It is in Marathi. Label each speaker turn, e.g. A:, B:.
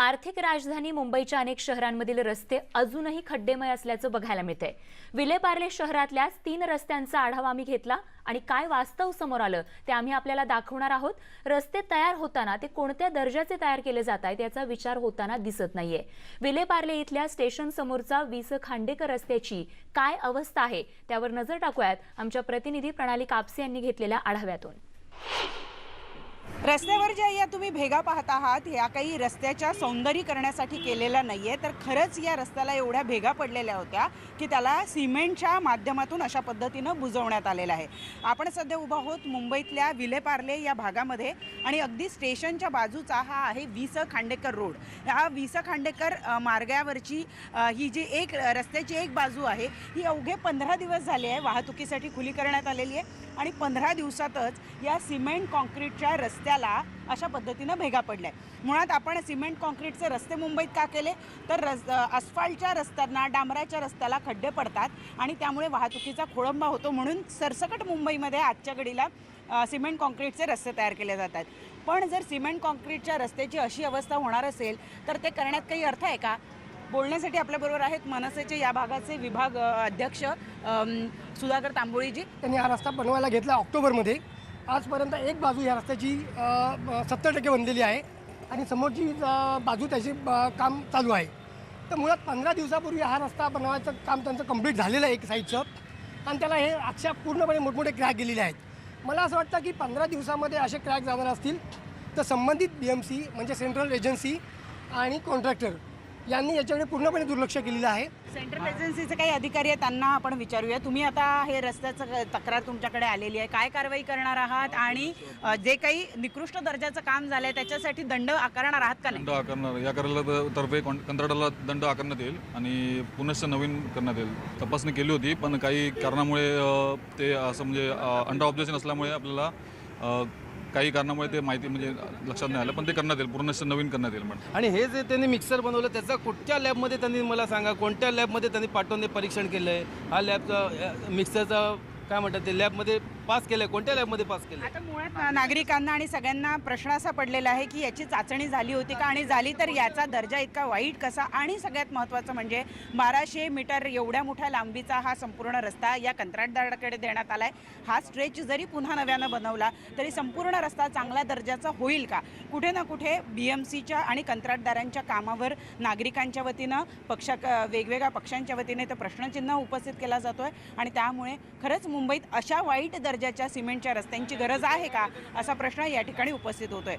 A: आर्थिक राजधानी मुंबईच्या अनेक शहरांमधील रस्ते अजूनही खड्डेमय असल्याचं बघायला मिळतंय. विलेपार्ले शहरातल्याच तीन रस्त्यांचा आढावा आम्ही घेतला आणि काय वास्तव समोर आलं ते आम्ही आपल्याला दाखवणार आहोत. रस्ते तयार होताना ते कोणत्या दर्जाचे तयार केले जात आहेत याचा विचार होताना दिसत नाहीये. विलेपार्ले इथल्या स्टेशन समोरचा वीस खांडेकर रस्त्याची काय अवस्था आहे त्यावर नजर टाकूयात आमच्या प्रतिनिधी प्रणाली कापसे यांनी घेतलेल्या आढाव्यातून.
B: रस्त्यावर ज्या या तुम्ही भेगा पाहत आहात ह्या काही रस्त्याच्या सौंदर्यीकरणासाठी केलेल्या नाही आहे तर खरंच या रस्त्याला एवढ्या भेगा पडलेल्या होत्या की त्याला सिमेंटच्या माध्यमातून अशा पद्धतीनं बुजवण्यात आलेलं आहे. आपण सध्या उभा आहोत मुंबईतल्या विलेपार्ले या भागामध्ये आणि अगदी स्टेशनच्या बाजूचा हा आहे विस खांडेकर रोड. ह्या स खांडेकर मार्गावरची ही जी एक रस्त्याची एक बाजू आहे ही अवघे पंधरा दिवस झाले आहे. वाहतुकीसाठी खुली करण्यात आलेली आहे आणि पंधरा दिवसातच या सिमेंट कॉन्क्रीटच्या रस्त्याला अशा पद्धतीनं भेगा पडल्या. मुळात आपण सिमेंट कॉन्क्रीटचे रस्ते मुंबईत का केले? तर रस अस्फाल्टच्या रस्त्यांना डांबराच्या रस्त्याला खड्डे पडतात आणि त्यामुळे वाहतुकीचा खोळंबा होतो म्हणून सरसकट मुंबईमध्ये आजच्या घडीला सिमेंट कॉन्क्रीटचे रस्ते तयार केले जातात. पण जर सिमेंट कॉन्क्रीटच्या रस्त्याची अशी अवस्था होणार असेल तर ते करण्यात काही अर्थ आहे का? बोलण्यासाठी आपल्याबरोबर आहेत मनसेचे या भागाचे विभाग अध्यक्ष सुधाकर तांबोळीजी.
C: त्यांनी हा रस्ता बनवायला घेतला ऑक्टोबरमध्ये. आजपर्यंत एक बाजू या रस्त्याची सत्तर टक्के बनलेली आहे आणि समोरची बाजू त्याची काम चालू आहे. तर मुळात पंधरा दिवसापूर्वी हा रस्ता बनवायचं काम त्यांचं कंप्लीट झालेलं आहे एक साईडचं. आणि त्याला हे अक्षर पूर्णपणे मोठमोठे क्रॅक गेलेले आहेत. मला असं वाटतं की पंधरा दिवसामध्ये असे क्रॅक जाणार असतील तर संबंधित बी एम सी म्हणजे सेंट्रल एजन्सी आणि कॉन्ट्रॅक्टर यांनी याच्याकडे पूर्णपणे दुर्लक्ष केलेलं आहे.
B: सेंट्रल एजन्सीचे काही अधिकारी आहेत त्यांना आपण विचारूया. तुम्ही आता हे रस्त्याचं तक्रार तुमच्याकडे आलेली आहे. काय कारवाई करणार आहात आणि अ, जे काही निकृष्ट दर्जाचं काम झालंय त्याच्यासाठी दंड आकारणार आहात का नाही?
D: दंड आकारणार. या करायला तर तर्फे कॉन- कंत्राटाला दंड आकारण्यात येईल आणि पुनश्च नवीन करण्यात येईल. तपासणी केली होती पण काही कारणामुळे अ, ते असं म्हणजे अंडर ऑब्जेक्शन असल्यामुळे आपल्याला अ, काही कारणामुळे ते माहिती म्हणजे लक्षात नाही आलं पण ते करण्यात येईल. पूर्ण नवीन करण्यात येईल पण
E: आणि हे जे त्यांनी मिक्सर बनवलं त्याचा कुठच्या लॅबमध्ये त्यांनी मला सांगा? कोणत्या लॅबमध्ये त्यांनी पाठवून ते परीक्षण केलं आहे हा लॅबचा मिक्सरचा काय म्हणतात ते लॅबमध्ये पास केलं कोणत्या लॅबमध्ये पास केलं
B: आता मुळात नागरिकांना आणि सगळ्यांना प्रश्न असा पडलेला आहे की याची चाचणी झाली होती का? आणि झाली तर याचा दर्जा इतका वाईट कसा? आणि सगळ्यात महत्त्वाचं म्हणजे बाराशे मीटर एवढ्या मोठ्या लांबीचा हा संपूर्ण रस्ता या कंत्राटदाराकडे देण्यात आला आहे हा स्ट्रेच जरी पुन्हा नव्यानं बनवला तरी संपूर्ण रस्ता चांगल्या दर्जाचा होईल का? कुठे ना कुठे बी एम सीच्या आणि कंत्राटदारांच्या कामावर नागरिकांच्या वतीनं पक्षा वेगवेगळ्या पक्षांच्या वतीने तर प्रश्नचिन्ह उपस्थित केला जातो आहे आणि त्यामुळे खरंच मुंबईत अशा वाईट दर्जाच्या सिमेंटच्या रस्त्यांची गरज आहे का असा प्रश्न या ठिकाणी उपस्थित होतोय.